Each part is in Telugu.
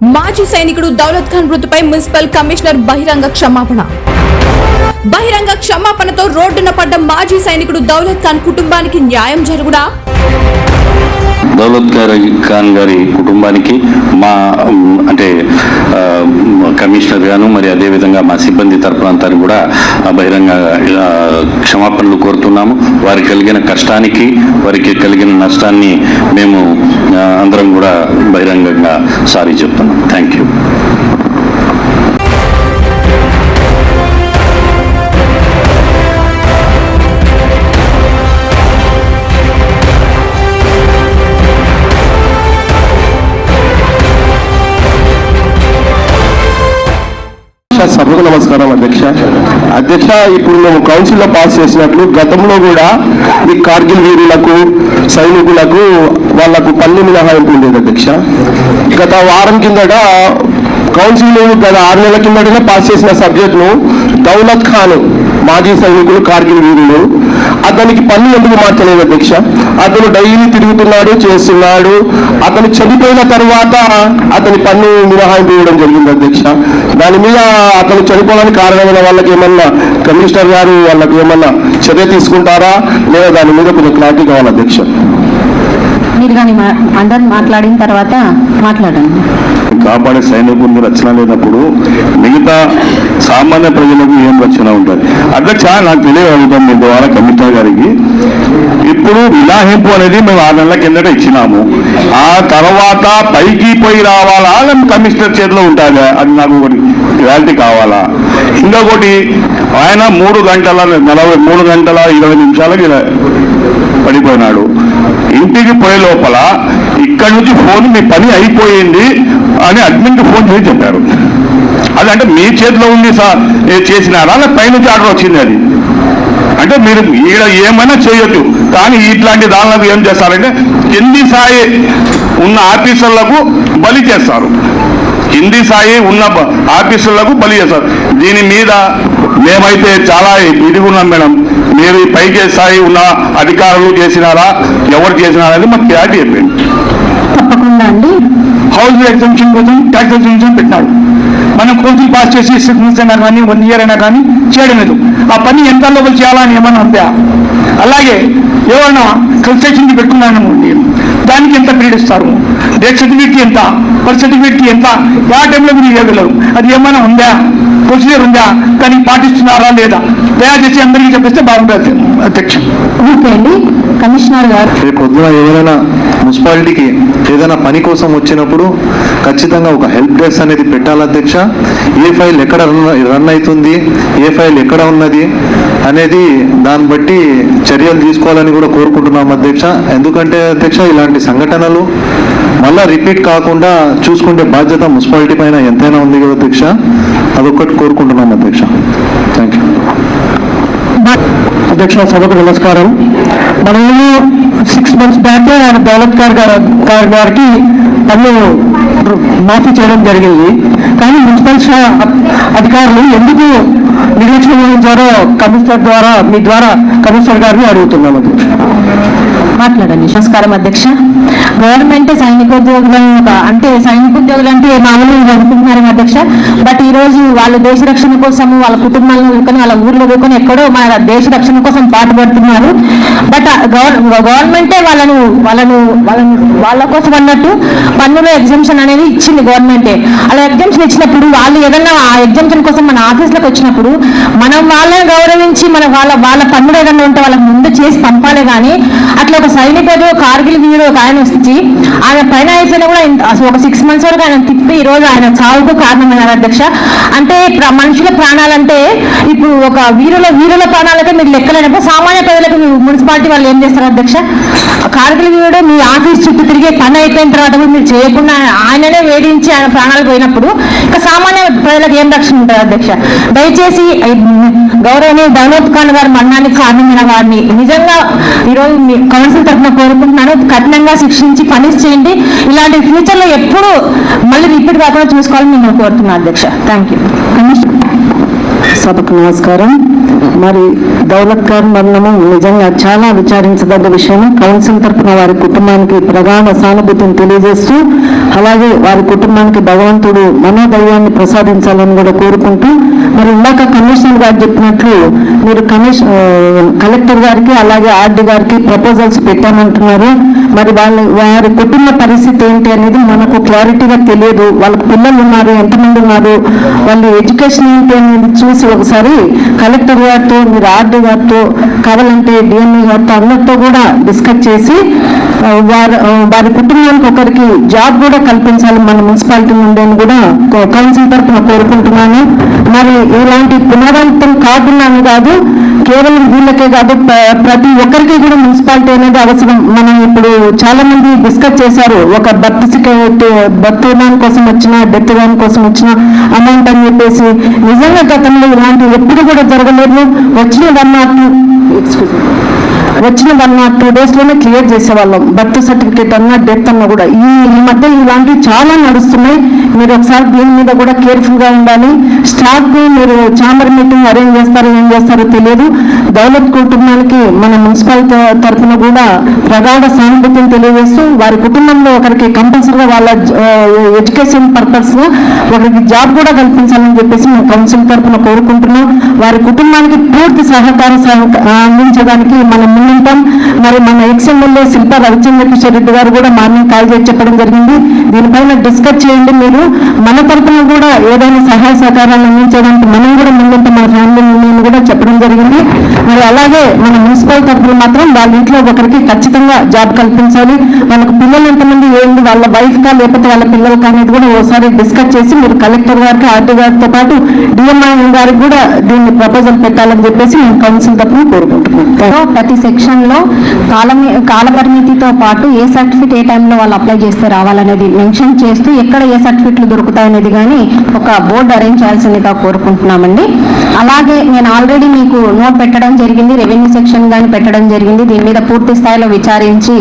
మాజీ సైనికుడు దౌలత్ ఖాన్ మృతిపై మున్సిపల్ కమిషనర్ బహిరంగ క్షమాపణ. బహిరంగ క్షమాపణతో రోడ్డున పడ్డ మాజీ సైనికుడు దౌలత్ ఖాన్ కుటుంబానికి న్యాయం జరుగుడా దౌలత్ గారి ఖాన్ గారి కుటుంబానికి మా అంటే కమిషనర్ గాను మరి అదేవిధంగా మా సిబ్బంది తరపున అంతా కూడా బహిరంగ క్షమాపణలు కోరుతున్నాము. వారికి కలిగిన కష్టానికి వారికి కలిగిన నష్టాన్ని మేము అందరం కూడా బహిరంగంగా సారీ చెప్తున్నాం. థ్యాంక్ యూ సభకు నమస్కారం అధ్యక్ష. అధ్యక్ష ఇప్పుడు మేము కౌన్సిల్లో పాస్ చేసినట్లు గతంలో కూడా ఈ కార్గిల్ వీరులకు సైనికులకు వాళ్ళకు పల్లె మినహాయింపు ఉండేది అధ్యక్ష. గత వారం కిందట కౌన్సిల్ గత ఆరు నెలల కిందటనే పాస్ చేసిన సబ్జెక్టును దౌలత్ ఖాన్ మాజీ సైనికులు కార్గిల్ వీరులు. అతనికి పన్ను ఎందుకు మార్చలేదు అధ్యక్ష? అతను డైలీ తిరుగుతున్నాడు చేస్తున్నాడు. అతను చనిపోయిన తర్వాత అతని పన్ను మినహాయింపు ఇవ్వడం జరిగింది అధ్యక్ష. దాని మీద అతను చనిపోవడానికి కారణమైన వాళ్ళకి ఏమన్నా కమిషనర్ గారు వాళ్ళకి ఏమన్నా చర్య తీసుకుంటారా? లేదా దాని మీద కొంచెం క్లారిటీ కావాలి అధ్యక్ష. మీరు కానీ అందరు మాట్లాడిన తర్వాత మాట్లాడండి. కాపాడే సైనికుడిని రచన లేనప్పుడు మిగతా సామాన్య ప్రజలకు ఏం రచన ఉంటుంది? అధ్యక్ష నాకు తెలియగలుగుతాం మీ ద్వారా కమిషనర్ గారికి. ఇప్పుడు మినహాయింపు అనేది మేము ఆరు నెలల కిందట ఇచ్చినాము. ఆ తర్వాత పైకి పోయి రావాలా? కమిషనర్ చేతిలో ఉంటుందా అది నాకు ఒకటి క్లారిటీ కావాలా? ఇంకొకటి ఆయన మూడు గంటల నలభై మూడు గంటల ఇరవై నిమిషాలకి పడిపోయినాడు. ఇంటికి పోయే లోపల ఇక్కడ నుంచి ఫోన్ మీ పని అయిపోయింది అని అడ్మిన్కి ఫోన్ చేసి చెప్పారు. అదంటే అంటే మీ చేతిలో ఉంది సార్ చేసినారా? అలా పైనుంచి ఆర్డర్ వచ్చింది అది. అంటే మీరు ఈడ ఏమైనా చేయొచ్చు. కానీ ఇట్లాంటి దానిలో ఏం చేస్తారంటే కింది స్థాయి ఉన్న ఆఫీసర్లకు బలి చేస్తారు. కింది స్థాయి ఉన్న ఆఫీసర్లకు బలి చేస్తారు. దీని మీద మేమైతే చాలా ఇదిగా ఉన్నాం మేడం. మీరు ఈ పైకి స్థాయి ఉన్న అధికారులు చేసినారా ఎవరు చేసినారా అనేది మాకు క్లారిటీ చెప్పింది తప్పకుండా అండి. హౌస్ ఎగ్జామ్షన్ కోసం ట్యాక్స్ ఎగ్జామ్షన్ పెట్టినాడు మనం కౌన్సిల్ పాస్ చేసి సిక్స్ మంత్స్ అయినా కానీ వన్ ఇయర్ అయినా కానీ చేయడం లేదు. ఆ పని ఎంత లోపల చేయాలని ఏమన్నా ఉందా? అలాగే ఏమన్నా కన్స్ట్రక్షన్కి పెట్టుకున్నాను దానికి ఎంత పీరియడ్ ఇస్తారు? డేట్ సర్టిఫికేట్ ఎంత? బర్త్ సర్టిఫికేట్ ఎంత? ఆ టైంలో మీరు ఇవ్వగలరు? అది ఏమైనా ఉందా? ప్రొసీజర్ ఉందా? దానికి పాటిస్తున్నారా లేదా? దయచేసి అందరికీ చెప్పేస్తే బాగుంటుంది అధ్యక్ష. ఓకే అండి. కమిషనర్ గారు. రేపు పొద్దున ఏదైనా మున్సిపాలిటీకి ఏదైనా పని కోసం వచ్చినప్పుడు ఖచ్చితంగా ఒక హెల్ప్ డెస్క్ అనేది పెట్టాలి అధ్యక్ష? ఏ ఫైల్ ఎక్కడ రన్ రన్ అవుతుంది? ఏ ఫైల్ ఎక్కడ ఉన్నది? అనేది దాన్ని బట్టి చర్యలు తీసుకోవాలని కూడా కోరుకుంటున్నాం అధ్యక్ష. ఎందుకంటే అధ్యక్ష ఇలాంటి సంఘటనలు మళ్ళా రిపీట్ కాకుండా చూసుకుంటే బాధ్యత మున్సిపాలిటీ పైన ఎంతైనా ఉంది కదా అధ్యక్ష? అదొక్కటి కోరుకుంటున్నాం అధ్యక్ష. థ్యాంక్ యూ అధ్యక్ష సభకు నమస్కారం. మనము సిక్స్ మంత్స్ బ్యాక్ ఆయన దౌలత్ గారు గారి గారికి పన్ను మాఫీ చేయడం జరిగింది. కానీ మున్సిపల్ అధికారులు ఎందుకు నిర్లక్ష్యం ద్వారా కమిషనర్ ద్వారా మీ ద్వారా కమిషనర్ గారిని అడుగుతున్నాం మాట్లాడండి. నమస్కారం అధ్యక్ష. గవర్నమెంట్ సైనికోద్యోగులను అంటే సైనికోద్యోగులు అంటే మామూలుగా జరుపుకుంటున్నారు అధ్యక్ష? బట్ ఈ రోజు వాళ్ళు దేశ రక్షణ కోసం వాళ్ళ కుటుంబాలను వదులుకొని వాళ్ళ ఊర్లో వదులుకొని ఎక్కడో మన దేశ రక్షణ కోసం పాటుపడుతున్నారు. బట్ గవర్నమెంటే వాళ్ళను వాళ్ళను వాళ్ళను వాళ్ళ కోసం అన్నట్టు పన్నులో ఎగ్జామ్షన్ అనేది ఇచ్చింది గవర్నమెంటే. అలా ఎగ్జామ్షన్ ఇచ్చినప్పుడు వాళ్ళు ఏదన్నా ఆ ఎగ్జామ్షన్ కోసం మన ఆఫీస్లోకి వచ్చినప్పుడు మనం వాళ్ళని గౌరవించి మన వాళ్ళ వాళ్ళ పన్నులు ఏదన్నా ఉంటే వాళ్ళకి ముందు చేసి పంపాలి కానీ అట్లా ఒక సైనికుడు కార్గిల్ వీరుడు ఒక ఆయన వచ్చి ఆయన పైన అయిపోయినా కూడా అసలు ఒక సిక్స్ మంత్స్ వరకు ఆయన తిప్పి ఈ రోజు ఆయన చావుకు కారణమైనారు అధ్యక్ష. అంటే మనుషుల ప్రాణాలంటే ఇప్పుడు ఒక వీరుల వీరుల ప్రాణాలకే మీరు లెక్కలేనప్పుడు సామాన్య ప్రజలకు మున్సిపాలిటీ వాళ్ళు ఏం చేస్తారు అధ్యక్ష? కార్గిల్ వీరుడు మీ ఆఫీస్ చుట్టూ తిరిగి పని అయిపోయిన తర్వాత కూడా మీరు చేయకుండా ఆయననే వేధించి ఆయన ప్రాణాలు పోయినప్పుడు ఇంకా సామాన్య ప్రజలకు ఏం రక్షణ ఉంటుంది అధ్యక్ష? దయచేసి ఈ గౌరవనీయ దౌలత్ ఖాన్ గారి మరణానికి కారణమైన వారిని నిజంగా ఈరోజు మీ కౌన్సిల్ తరఫున కోరుకుంటున్నాను. కఠినంగా శిక్షించి పనిష్ చేయండి. ఇలాంటి ఫ్యూచర్లో ఎప్పుడు మళ్ళీ రిపీట్ కాకుండా చూసుకోవాలని నేను కోరుతున్నాను అధ్యక్ష. థ్యాంక్ యూ సభకు నమస్కారం. మరి దౌలత్ ఖాన్ మరణము నిజంగా చాలా విచారించదగ్గ విషయం కౌన్సిల్ తరపున వారి కుటుంబానికి ప్రగాఢ సానుభూతిని తెలియజేస్తూ అలాగే వారి కుటుంబానికి భగవంతుడు మనోధైర్యాన్ని ప్రసాదించాలని కూడా కోరుకుంటూ మరి ఇందాక కమిషనర్ గారు చెప్పినట్లు మీరు కమిషన్ కలెక్టర్ గారికి అలాగే ఆర్డి గారికి ప్రపోజల్స్ పెట్టామంటున్నారు. మరి వాళ్ళ వారి కుటుంబ పరిస్థితి ఏంటి అనేది మనకు క్లారిటీగా తెలియదు. వాళ్ళకి పిల్లలు ఉన్నారు ఎంతమంది ఉన్నారు వాళ్ళు ఎడ్యుకేషన్ ఏంటి అనేది చూసి ఒకసారి కలెక్టర్ గారితో మీరు ఆర్డీ గారితో కావాలంటే డిఎంఈ గారితో అందరితో కూడా డిస్కస్ చేసి వారి వారి కుటుంబానికి ఒకరికి జాబ్ కూడా కల్పించాలి మన మున్సిపాలిటీ నుండి అని కూడా కౌన్సిల్ తరఫున కోరుకుంటున్నాను. మరి ఇలాంటి పునరావృతం కాకుండానే కాదు కేవలం వీళ్ళకే కాదు ప్రతి ఒక్కరికి కూడా మున్సిపాలిటీ అనేది అవసరం. మనం ఇప్పుడు చాలా మంది డిస్కస్ చేశారు ఒక బర్త్ బర్త్ దాని కోసం వచ్చిన డెత్ దాని కోసం వచ్చిన అమౌంట్ అని చెప్పేసి. నిజంగా గతంలో ఇలాంటివి ఎప్పుడు కూడా జరగలేదు. వచ్చిన వన్ నాట్ ఎక్స్క్యూజ్ వచ్చిన వన్ టూ డేస్లోనే క్లియర్ చేసేవాళ్ళం. బర్త్ సర్టిఫికేట్ అన్నా డెత్ అన్నా కూడా. ఈ ఈ మధ్య ఇలాంటివి చాలా నడుస్తున్నాయి. మీరు ఒకసారి దీని మీద కూడా కేర్ఫుల్గా ఉండాలి. స్టాఫ్ మీరు ఛాంబర్ మీటింగ్ అరేంజ్ చేస్తారో ఏం చేస్తారో తెలియదు. దౌలత్ కుటుంబానికి మన మున్సిపాలిటీ తరఫున కూడా ప్రగాఢ సానుభూతిని తెలియజేస్తూ వారి కుటుంబంలో ఒకరికి కంపల్సరీగా వాళ్ళ ఎడ్యుకేషన్ పర్పస్గా ఒకరికి జాబ్ కూడా కల్పించాలని చెప్పేసి మేము కౌన్సిల్ తరఫున కోరుకుంటున్నాం. వారి కుటుంబానికి పూర్తి సహకారం సహక- అందించడానికి మనం ఉంటాం మరి మన ఎక్స్ ఎమ్మెల్యే శిల్ప రవిచంద్ర కిషోర్ రెడ్డి గారు కూడా మార్నింగ్ కాల్ చేసి చెప్పడం జరిగింది. దీనిపైన డిస్కస్ చేయండి మీరు. మన తరఫున కూడా ఏదైనా సహాయ సహకారాలు అందించడానికి మనం కూడా ముందుంటాం మన ఫ్యామిలీ ముందు కూడా చెప్పడం జరిగింది. మరి అలాగే మన మున్సిపల్ తరఫున మాత్రం వాళ్ళ ఇంట్లో ఒకరికి ఖచ్చితంగా జాబ్ కల్పించాలి. వాళ్ళకి పిల్లలు ఎంతమంది ఏంది వాళ్ళ వైఫ్ కా లేకపోతే వాళ్ళ పిల్లలు అనేది కూడా ఓసారి డిస్కస్ చేసి మీరు కలెక్టర్ గారికి ఆర్టీ గారితో పాటు డిఎంఐ గారికి కూడా దీన్ని ప్రపోజల్ పెట్టాలని చెప్పేసి మేము కౌన్సిల్ తరఫున కోరుకుంటున్నాం. ప్రతి సెకండ్ సెక్షన్లో కాల కాలపరిమితితో పాటు ఏ సర్టిఫికేట్ ఏ టైంలో వాళ్ళు అప్లై చేస్తే రావాలనేది మెన్షన్ చేస్తూ ఎక్కడ ఏ సర్టిఫికెట్లు దొరుకుతాయనేది కానీ ఒక బోర్డు అరేంజ్ చేయాల్సిందిగా కోరుకుంటున్నామండి. అలాగే నేను ఆల్రెడీ మీకు నోట్ పెట్టడం జరిగింది రెవెన్యూ సెక్షన్ కానీ పెట్టడం జరిగింది. దీని మీద పూర్తి స్థాయిలో విచారించి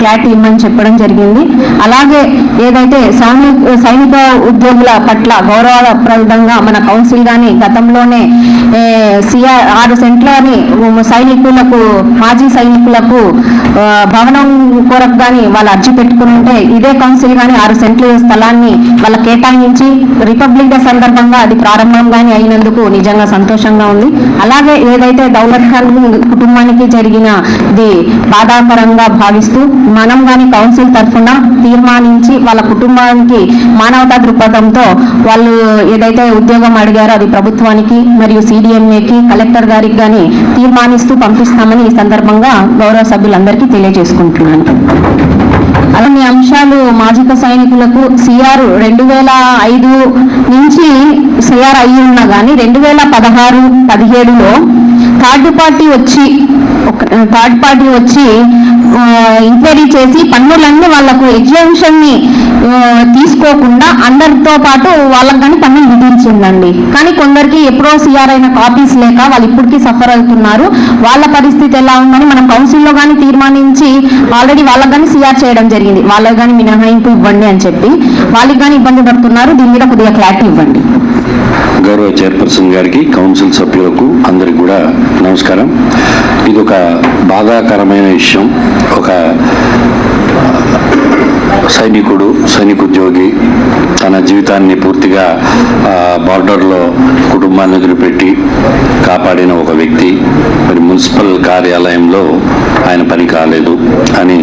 క్లారిటీ ఇమ్మని చెప్పడం జరిగింది. అలాగే ఏదైతే సైనిక సైనిక ఉద్యోగుల పట్ల గౌరవప్రదంగా మన కౌన్సిల్ కానీ గతంలోనే సిఆర్ ఆరు సెంట్లని సైనికులకు మాజీ సైనికులకు భవనం కొరకు కానీ వాళ్ళు అర్జీ పెట్టుకుని ఉంటే ఇదే కౌన్సిల్ కానీ ఆరు సెంట్ల స్థలాన్ని వాళ్ళ కేటాయించి రిపబ్లిక్ డే సందర్భంగా అది ప్రారంభం కానీ అయినందుకు నిజం నిజంగా సంతోషంగా ఉంది. అలాగే ఏదైతే దౌలత్ ఖాన్ కుటుంబానికి జరిగిన ఇది బాధాకరంగా భావిస్తూ మనం కానీ కౌన్సిల్ తరఫున తీర్మానించి వాళ్ళ కుటుంబానికి మానవతా దృక్పథంతో వాళ్ళు ఏదైతే ఉద్యోగం అడిగారో అది ప్రభుత్వానికి మరియు సిడిఎంఏకి కలెక్టర్ గారికి కానీ తీర్మానిస్తూ పంపిస్తామని ఈ సందర్భంగా గౌరవ సభ్యులందరికీ తెలియజేసుకుంటున్నాను. అలాంటి అంశాలు మాజిక సైనికులకు సిఆర్ రెండు వేల ఐదు నుంచి సిఆర్ అయి ఉన్నా కానీ రెండు వేల పదహారు పదిహేడులో థర్డ్ పార్టీ వచ్చి థర్డ్ పార్టీ వచ్చి ఎంక్వైరీ చేసి పన్నులన్నీ వాళ్ళకు ఎగ్జామిషన్ని తీసుకోకుండా అందరితో పాటు వాళ్ళకి కానీ పన్నులు విధించిందండి. కానీ కొందరికి ఎప్పుడో సిఆర్ అయిన కాపీస్ లేక వాళ్ళు ఇప్పటికీ సఫర్ అవుతున్నారు. వాళ్ళ పరిస్థితి ఎలా ఉందని మనం కౌన్సిల్లో కానీ తీర్మానించి ఆల్రెడీ వాళ్ళకి కానీ సిఆర్ చేయడం జరిగింది. వాళ్ళకి కానీ మినహాయింపు ఇవ్వండి అని చెప్పి వాళ్ళకి కానీ ఇబ్బంది పడుతున్నారు. దీని మీద కొద్దిగా క్లారిటీ ఇవ్వండి. గౌరవ చైర్పర్సన్ గారికి కౌన్సిల్ సభ్యులకు అందరికి కూడా నమస్కారం. ఇది ఒక బాధాకరమైన విషయం. ఒక సైనికుడు సైనికోద్యోగి తన జీవితాన్ని పూర్తిగా బార్డర్లో కుటుంబాన్ని వదిలిపెట్టి కాపాడిన ఒక వ్యక్తి. మరి మున్సిపల్ కార్యాలయంలో ఆయన పని కాలేదు అని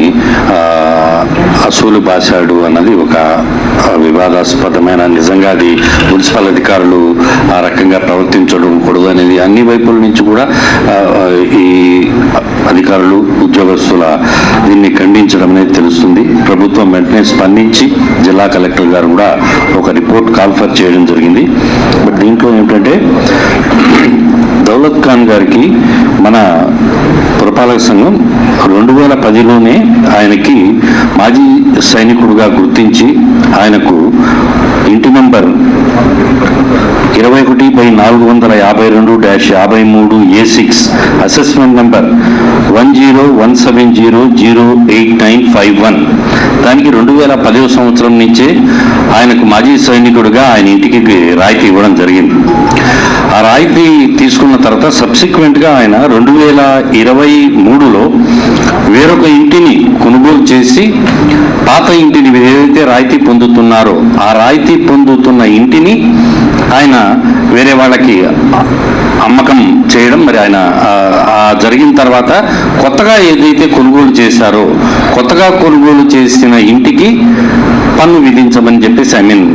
అసూలు బాశాడు అన్నది ఒక వివాదాస్పదమైన నిజంగా అది మున్సిపల్ అధికారులు ఆ రకంగా ప్రవర్తించడం కూడదు అనేది అన్ని వైపుల నుంచి కూడా ఈ అధికారులు ఉద్యోగస్తుల దీన్ని ఖండించడం అనేది తెలుస్తుంది. ప్రభుత్వం వెంటనే స్పందించి జిల్లా కలెక్టర్ గారు కూడా ఒక రిపోర్ట్ కాల్ఫర్ చేయడం జరిగింది. బట్ దీంట్లో ఏంటంటే దౌలత్ ఖాన్ గారికి మన పురపాలక సంఘం రెండు వేల పదిలోనే ఆయనకి మాజీ సైనికుడుగా గుర్తించి ఆయనకు ఇంటి నంబర్ ఇరవై ఒకటి బై నాలుగు వందల యాభై రెండు డాష్ యాభై మూడు A six assessment number one zero one seven zero zero eight nine five one. దానికి రెండు వేల పదవ సంవత్సరం నుంచే ఆయనకు మాజీ సైనికుడిగా ఆయన ఇంటికి రాయితీ ఇవ్వడం జరిగింది. రాయితీ తీసుకున్న తర్వాత సబ్సిక్వెంట్గా ఆయన రెండు వేల ఇరవై మూడులో వేరొక ఇంటిని కొనుగోలు చేసి పాత ఇంటిని ఏదైతే రాయితీ పొందుతున్నారో ఆ రాయితీ పొందుతున్న ఇంటిని ఆయన వేరే వాళ్ళకి అమ్మకం చేయడం మరి ఆయన జరిగిన తర్వాత కొత్తగా ఏదైతే కొనుగోలు చేశారో కొత్తగా కొనుగోలు చేసిన ఇంటికి పన్ను విధించమని చెప్పేసి ఐ మీన్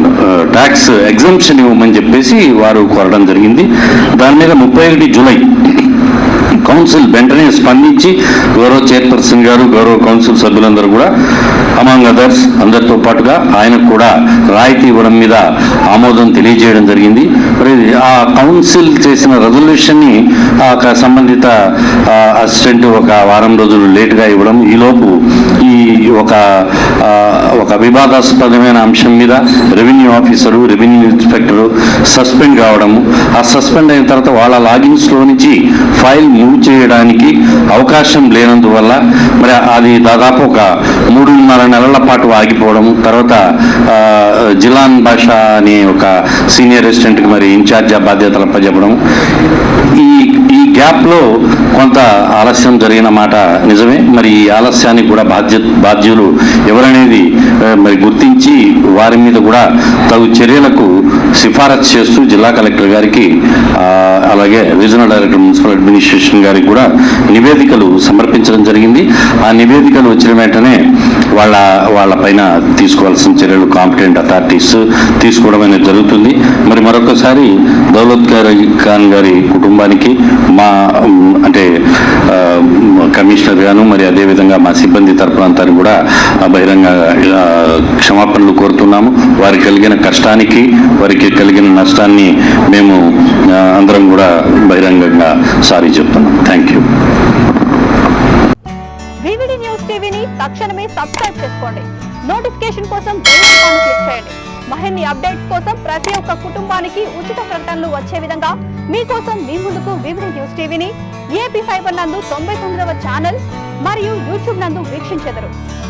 ట్యాక్స్ ఎగ్జంప్షన్ ఇవ్వమని చెప్పేసి వారు కోరడం జరిగింది. దాని మీద ముప్పై ఒకటి జూలై కౌన్సిల్ వెంటనే స్పందించి గౌరవ చైర్పర్సన్ గారు గౌరవ కౌన్సిల్ సభ్యులందరూ కూడా అమాంగ్ అదర్స్ అందరితో పాటుగా ఆయనకు కూడా రాయితీ ఇవ్వడం మీద ఆమోదం తెలియజేయడం జరిగింది. మరి ఆ కౌన్సిల్ చేసిన రెజల్యూషన్ని ఆ సంబంధిత అసిస్టెంట్ ఒక వారం రోజులు లేటుగా ఇవ్వడం. ఈలోపు ఈ ఒక ఒక వివాదాస్పదమైన అంశం మీద revenue officer revenue inspector suspend కావడము ఆ సస్పెండ్ అయిన తర్వాత వాళ్ళ లాగిన్స్లో నుంచి ఫైల్ మూవ్ చేయడానికి అవకాశం లేనందువల్ల మరి అది దాదాపు ఒక మూడున్నర నెలల పాటు ఆగిపోవడం తర్వాత జిలాన్ భాష అనే ఒక సీనియర్ రెసిడెంట్కి మరి ఇన్ఛార్జ్ బాధ్యతలు అప్పచెప్పడం ఈ ఈ గ్యాప్లో కొంత ఆలస్యం జరిగిన మాట నిజమే. మరి ఈ ఆలస్యానికి కూడా బాధ్య బాధ్యులు ఎవరనేది మరి గుర్తించి వారి మీద కూడా తగు చర్యలకు సిఫారసు చేస్తూ జిల్లా కలెక్టర్ గారికి ఆ, అలాగే రీజనల్ డైరెక్టర్ మున్సిపల్ అడ్మినిస్ట్రేషన్ గారికి కూడా నివేదికలు సమర్పించడం జరిగింది. ఆ నివేదికలు వచ్చిన వెంటనే వాళ్ళ వాళ్ళ పైన తీసుకోవాల్సిన చర్యలు కాంపిటెంట్ అథారిటీస్ తీసుకోవడం అనేది జరుగుతుంది. మరి మరొకసారి దౌలత్ గారి ఖాన్ గారి కుటుంబానికి మా అంటే కమిషనర్ గాను మరి అదేవిధంగా మా సిబ్బంది తరపున కూడా బహిరంగ క్షమాపణలు కోరుతున్నాము. వారికి కలిగిన కష్టానికి వారికి కలిగిన నష్టాన్ని మేము అందరం కూడా బహిరంగంగా సారీ చెప్తున్నాం. థ్యాంక్ యూ వివిడి న్యూస్ టీవీని తక్షణమే సబ్స్క్రైబ్ చేసుకోండి. నోటిఫికేషన్ కోసం బెల్ ఐకాన్ క్లిక్ చేయండి. మరిన్ని అప్డేట్స్ కోసం ప్రతి ఒక్క కుటుంబానికి ఉచిత ప్రకటనలు వచ్చే విధంగా మీకోసం మీ ముందుకు వివిడి న్యూస్ టీవీని ఏపీ ఫైబర్ నందు తొంభై తొమ్మిదవ ఛానల్ మరియు యూట్యూబ్ నందు వీక్షించెదరు.